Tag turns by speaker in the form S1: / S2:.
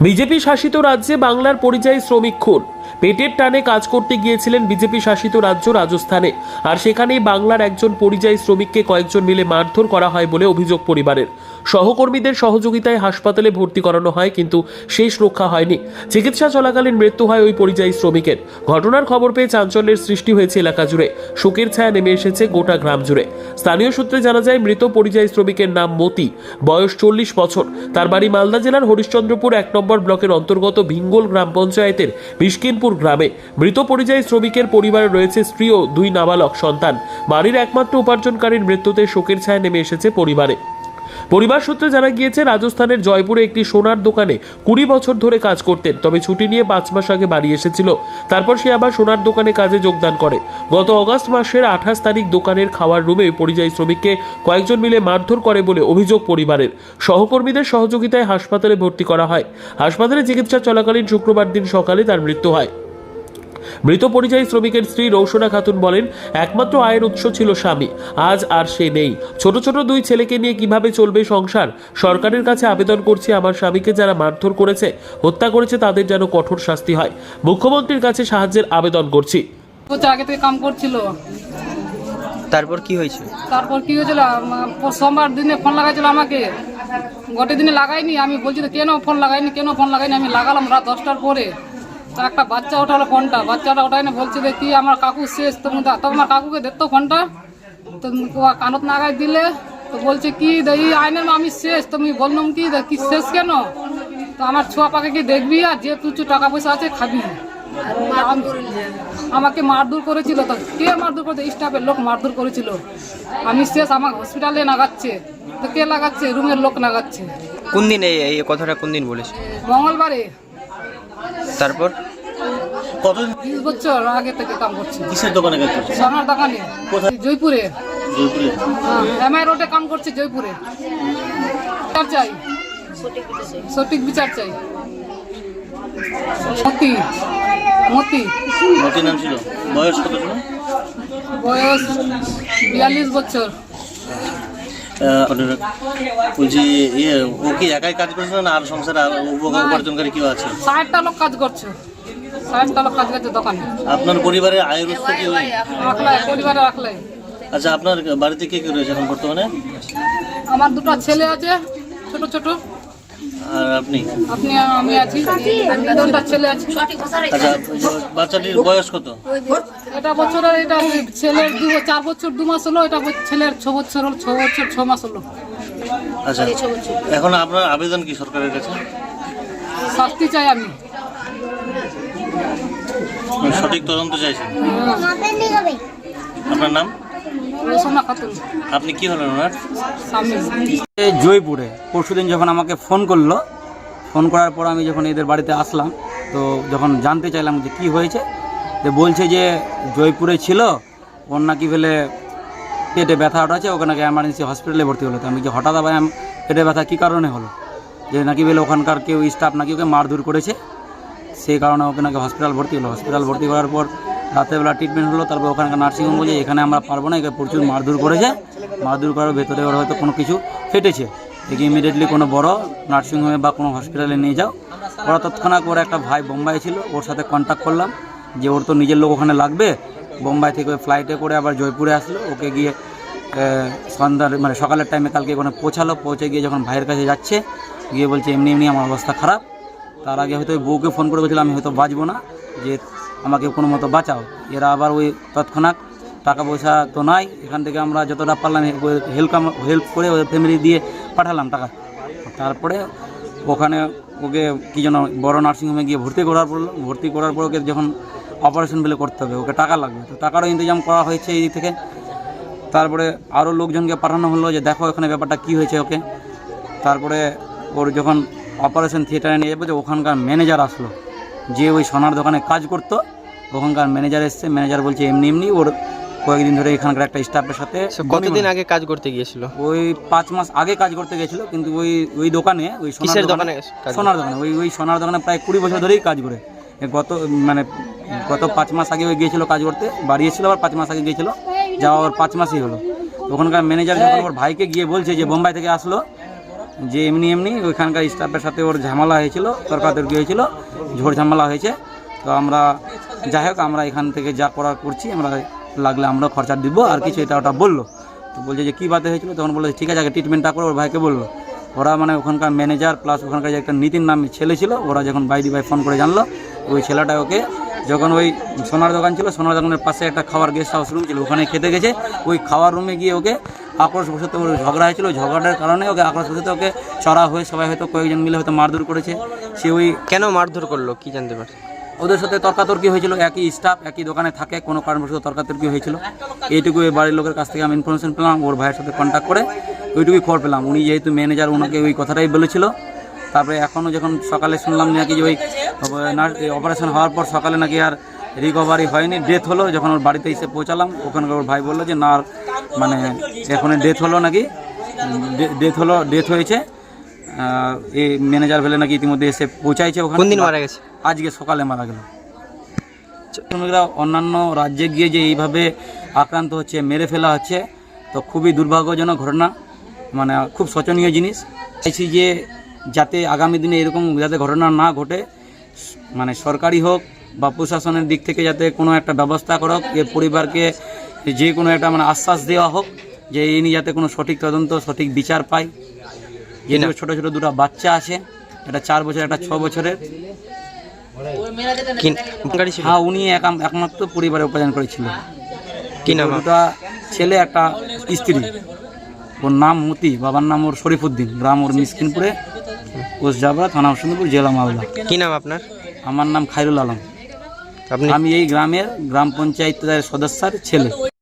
S1: BJP শাসিত রাজ্যে বাংলার পরিযায়ী শ্রমিক খুন। পেটের টানে কাজ করতে গিয়েছিলেন বিজেপি শাসিত রাজ্য রাজস্থানে। আর সেখানেই বাংলার একজন পরিযায়ী শ্রমিককে কয়েকজন মিলে মারধর করা হয় বলে অভিযোগ পরিবারের। সহকর্মীদের সহযোগিতায় হাসপাতালে ভর্তি করানো হয়, কিন্তু শেষ রক্ষা হয়নি। চিকিৎসা চলাকালীন মৃত্যু হয় ওই পরিযায়ী শ্রমিকের। ঘটনার খবর পেয়ে চাঞ্চল্যের সৃষ্টি হয়েছে এলাকা জুড়ে। শোকের ছায়া নেমে এসেছে গোটা গ্রাম জুড়ে। স্থানীয় সূত্রে জানা যায়, মৃত পরিযায়ী শ্রমিকের নাম মতি। বয়স চল্লিশ বছর। তার বাড়ি মালদা জেলার হরিশ্চন্দ্রপুর এক নম্বর ব্লকের অন্তর্গত ভিঙ্গল গ্রাম পঞ্চায়েতের বিষ্কিনপুর গ্রামে। মৃত পরিযায়ী শ্রমিকের পরিবারে রয়েছে স্ত্রী ও দুই নাবালক সন্তান। বাড়ির একমাত্র উপার্জনকারীর মৃত্যুতে শোকের ছায়া নেমে এসেছে পরিবারে। পরিবার সূত্রে জানা গিয়েছে, রাজস্থানের জয়পুরে একটি সোনার দোকানে কুড়ি বছর ধরে কাজ করতেন, তবে ছুটি নিয়ে পাঁচ মাস আগে বাড়ি এসেছিল। তারপর সে আবার সোনার দোকানে কাজে যোগদান করে। গত অগস্ট মাসের আঠাশ তারিখ দোকানের খাওয়ার রুমে পরিযায়ী শ্রমিককে কয়েকজন মিলে মারধর করে বলে অভিযোগ পরিবারের। সহকর্মীদের সহযোগিতায় হাসপাতালে ভর্তি করা হয়। হাসপাতালে চিকিৎসা চলাকালীন শুক্রবার দিন সকালে তার মৃত্যু হয়। মৃত পরিযায়ী শ্রমিকের স্ত্রী রৌশনা খাতুন বলেন একমাত্র আয়ের উৎস ছিল স্বামী আজ আর সে নেই। ছোট ছোট দুই ছেলেকে নিয়ে কীভাবে চলবে সংসার? সরকারের কাছে আবেদন করছি আমার স্বামীকে যারা মারধর করেছে হত্যা করেছে তাদের যেন কঠোর শাস্তি হয়। মুখ্যমন্ত্রীর কাছে সাহায্যের আবেদন করছি।
S2: আগে থেকে কাম করছিল।
S3: তারপর কি হয়েছে?
S2: তারপর কি হয়েছিল? সোমবার দিনে ফোন লাগাইছিল আমাকে। গোটে দিনে লাগাইনি আমি বলছি কেন ফোন লাগাইনি কেন ফোন লাগাইনি? আমি লাগালাম রাত দশটার পরে। তো একটা বাচ্চা ওঠালো ফোনটা। বাচ্চাটা ওঠাইনি বলছে যে কি আমার কাকু শেষ? তো তো আমার কাকুকে দেখতো ফোনটা। তো কানত নাগাই দিলে তো বলছে কি এই আইনের আমি শেষ। তুমি বললাম কি কি শেষ কেন? তো আমার ছোয়া পাকে কি দেখবি? আর যে তুই টাকা পয়সা আছে খাবি। আমাকে মারধর করেছিল তো। কে মারধর করেছে? স্টাফের লোক মারধর করেছিল। আমি শেষ আমাকে হসপিটালে লাগাচ্ছে তো কে লাগাচ্ছে? রুমের লোক লাগাচ্ছে
S3: কোন দিন এই কথাটা কোন দিন বলেছে?
S2: মঙ্গলবারে।
S3: তারপর?
S4: কত
S2: বিশ বছর আগে থেকে কাম করছি।
S4: কিসের দোকানে কাজ করছে
S2: সোনার দোকানে। জয়পুরে।
S4: জয়পুরে।
S2: এমআই রোডে কাম করছে জয়পুরে। বিচার চাই। সঠিক বিচার চাই। মতি। মতি।
S4: মতির নাম ছিল। বয়স কত ছিল?
S2: বয়স বিয়াল্লিশ বছর।
S4: বলছি ইয়ে ও কি একাই কাজ করছে না আর সংসারে আর উপকার উপার্জনকারী কেউ আছে?
S2: ষাটটা লোক কাজ করছে। ষাটটা লোক কাজ করছে দোকানে।
S4: আপনার পরিবারের আয়ের উৎস কি
S2: পরিবারে রাখলে
S4: আচ্ছা আপনার বাড়িতে কে কে রয়েছে এখন বর্তমানে?
S2: আমার দুটো ছেলে আছে ছোট ছোট।
S4: আর আপনি?
S2: আপনি আমি আছি। দুটা ছেলে আছে।
S4: আচ্ছা বাচ্চাটির বয়স কত?
S2: এটা বছরের এটা ছেলের দু চার বছর দু মাস হলো এটা ছেলের ছ বছর হলো ছ বছর ছ মাস হলো।
S4: আচ্ছা এখন আপনার আবেদন কি সরকারের কাছে?
S2: শাস্তি চাই আমি।
S4: সঠিক তদন্ত চাইছেন? আপনার নাম? আপনি কি হলেন ওনার?
S5: জয়পুরে। পরশুদিন যখন আমাকে ফোন করল ফোন করার পর আমি যখন এদের বাড়িতে আসলাম তো যখন জানতে চাইলাম যে কি হয়েছে তো বলছে যে জয়পুরে ছিল ওর নাকি ফেলে পেটে ব্যথা আছে ওকে নাকি এমার্জেন্সি হসপিটালে ভর্তি হলো। তো আমি যে হঠাৎ আবার পেটে ব্যথা কী কারণে হলো? যে নাকি বলে ওখানকার কেউ স্টাফ নাকি ওকে মারধর করেছে সেই কারণে ওকে নাকি হসপিটাল ভর্তি হলো। হসপিটাল ভর্তি করার পর রাতেরবেলা ট্রিটমেন্ট হলো, তারপর ওখানকার নার্সিংহোম বলছে এখানে আমরা পারব না, একে প্রচুর মারধর করেছে। মারধর করার ভেতরে ওরা হয়তো কোনো কিছু ফেটেছে। একে ইমিডিয়েটলি কোনো বড় নার্সিংহোমে বা কোনো হসপিটালে নিয়ে যাও। ওরা তৎক্ষণাৎ ওর একটা ভাই বোম্বাই ছিল, ওর সাথে কন্ট্যাক্ট করলাম। যে ওর তো নিজের লোক ওখানে লাগবে। বোম্বাই থেকে ওই ফ্লাইটে করে আবার জয়পুরে আসলো। ওকে গিয়ে সন্ধ্যার মানে সকালের টাইমে কালকে ওখানে পৌঁছালো। পৌঁছে গিয়ে যখন ভাইয়ের কাছে যাচ্ছে, গিয়ে বলছে, এমনি এমনি আমার অবস্থা খারাপ। তার আগে হয়তো ওই বউকে ফোন করে বলছিলাম আমি হয়তো বাঁচবো না। যে আমাকে কোনো মতো বাঁচাও। এরা আবার ওই তৎক্ষণাৎ টাকা পয়সা তো নাই, এখান থেকে আমরা যতটা পারলাম হেল্প হেল্প করে ওদের ফ্যামিলি দিয়ে পাঠালাম টাকা। তারপরে ওখানে ওকে কী যেন বড় নার্সিংহোমে গিয়ে ভর্তি করার পর ভর্তি করার পর ওকে যখন অপারেশন বেলে করতে হবে, ওকে টাকা লাগবে। তো টাকারও ইন্তজাম করা হয়েছে এই থেকে। তারপরে আরও লোকজনকে পাঠানো হলো যে, দেখো এখানে ব্যাপারটা কী হয়েছে ওকে। তারপরে ওর যখন অপারেশন থিয়েটারে নিয়ে যাবে ওখানকার ম্যানেজার আসলো। যে ওই সোনার দোকানে কাজ করতো ওখানকার ম্যানেজার এসছে ম্যানেজার বলছে এমনি এমনি ওর কয়েকদিন ধরে এখানকার একটা স্টাফের সাথে
S3: কতদিন আগে কাজ করতে গিয়েছিল?
S5: ওই পাঁচ মাস আগে কাজ করতে গেছিল কিন্তু ওই ওই দোকানে ওই সোনার
S3: দোকানে
S5: সোনার দোকানে ওই ওই সোনার দোকানে প্রায় কুড়ি বছর ধরেই কাজ করে। গত মানে গত পাঁচ মাস আগে ওই গিয়েছিল কাজ করতে বাড়ি এসেছিল আবার পাঁচ মাস আগে গিয়েছিল যাওয়া ওর পাঁচ মাসই হলো। ওখানকার ম্যানেজার যখন ওর ভাইকে গিয়ে বলছে যে বোম্বাই থেকে আসলো যে এমনি এমনি ওইখানকার স্টাফের সাথে ওর ঝামেলা হয়েছিল, তর্কাতর্কি হয়েছিল ঝোড় ঝামেলা হয়েছে। তো আমরা, যাই হোক, আমরা এখান থেকে যা করার করছি, আমরা লাগলে আমরা খরচা দিব, আর কিছু এটা ওটা বলল। তো বলছে যে, কী বাতে হয়েছিল? তখন বলল, ঠিক আছে, আগে ট্রিটমেন্টটা করে, ওর ভাইকে বলল। ওরা মানে ওখানকার ম্যানেজার প্লাস ওখানকার যে একটা নীতিন নামে ছেলে ছিল, ওরা যখন বাইদি ভাই ফোন করে জানলো, ওই ছেলেটা ওকে যখন ওই সোনার দোকান ছিল, সোনার দোকানের পাশে একটা খাওয়ার গেস্ট হাউস রুম ছিল, ওখানে খেতে গেছে। ওই খাওয়ার রুমে গিয়ে ওকে আক্রোশ বসত ঝগড়া হয়েছিল। ঝগড়ার কারণে ওকে আক্রোশ বসত ওকে চড়া হয়ে সবাই হয়তো কয়েকজন মিলে হয়তো মারধর করেছে। সে ওই
S3: কেন মারধর করল? কি জানতে পারছি?
S5: ওদের সাথে তর্কাতর্কি হয়েছিল। একই স্টাফ একই দোকানে থাকে কোনো কারণবশত তর্কাতর্কি হয়েছিল। এইটুকু এই বাড়ির লোকের কাছ থেকে আমি ইনফরমেশন পেলাম ওর ভাইয়ের সাথে কন্ট্যাক্ট করে ওইটুকুই খবর পেলাম। উনি যেহেতু ম্যানেজার ওনাকে ওই কথাটাই বলেছিল। তারপরে এখনও যখন সকালে শুনলাম নাকি যে ওই অপারেশন হওয়ার পর সকালে নাকি আর রিকভারি হয়নি ডেথ হলো যখন ওর বাড়িতে এসে পৌঁছালাম ওখানকার ওর ভাই বলল যে না মানে এখন ডেথ হলো নাকি? ডেথ হলো ডেথ হয়েছে। এই ম্যানেজার ভেলে নাকি ইতিমধ্যে এসে পৌঁছাইছে ওখানে।
S3: কোন দিন মারা গেছে?
S5: আজকে সকালে মারা গেল। শ্রমিকরা অন্যান্য রাজ্যে গিয়ে যে এইভাবে আক্রান্ত হচ্ছে মেরে ফেলা হচ্ছে তো খুবই দুর্ভাগ্যজনক ঘটনা। মানে খুব শোচনীয় জিনিস। চাইছি যে যাতে আগামী দিনে এরকম যাতে ঘটনা না ঘটে মানে সরকারি হোক বা প্রশাসনের দিক থেকে যাতে কোনো একটা ব্যবস্থা করক এর পরিবারকে যে কোনো একটা মানে আশ্বাস দেওয়া হোক যে ইনি যাতে কোনো সঠিক তদন্ত সঠিক বিচার পায়। যেহেতু ছোটো ছোটো দুটো বাচ্চা আছে একটা চার বছর একটা ছ বছরের। হ্যাঁ উনি একাম- একমাত্র পরিবারে উপার্জন করেছিল? দুটা ছেলে একটা স্ত্রী। ওর নাম মতি বাবার নাম ওর শরীফুদ্দিন। গ্রাম ওর মিসকিনপুরে। পোস্ট জাবরা থানা হোসেনপুর জেলা মালদা।
S3: কি নাম আপনার?
S5: আমার নাম খাইরুল আলম। আমি এই গ্রামের গ্রাম পঞ্চায়েতের সদস্যের ছেলে।